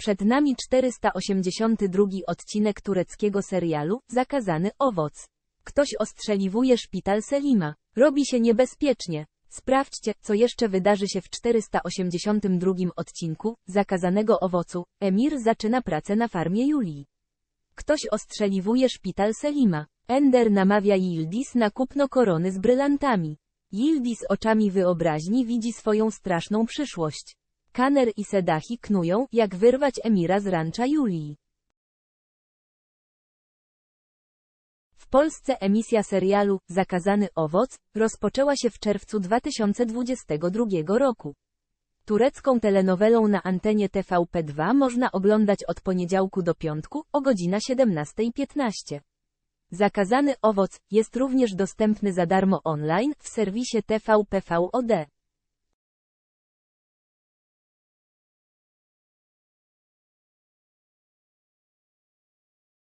Przed nami 482 odcinek tureckiego serialu Zakazany owoc. Ktoś ostrzeliwuje szpital Selima. Robi się niebezpiecznie. Sprawdźcie, co jeszcze wydarzy się w 482 odcinku Zakazanego owocu. Emir zaczyna pracę na farmie Julii. Ktoś ostrzeliwuje szpital Selima. Ender namawia Yildiz na kupno korony z brylantami. Yildiz oczami wyobraźni widzi swoją straszną przyszłość. Kaner i Sedahi knują, jak wyrwać Emira z rancza Julii. W Polsce emisja serialu Zakazany owoc rozpoczęła się w czerwcu 2022 roku. Turecką telenowelą na antenie TVP2 można oglądać od poniedziałku do piątku o godzina 17.15. Zakazany owoc jest również dostępny za darmo online w serwisie TVP VOD.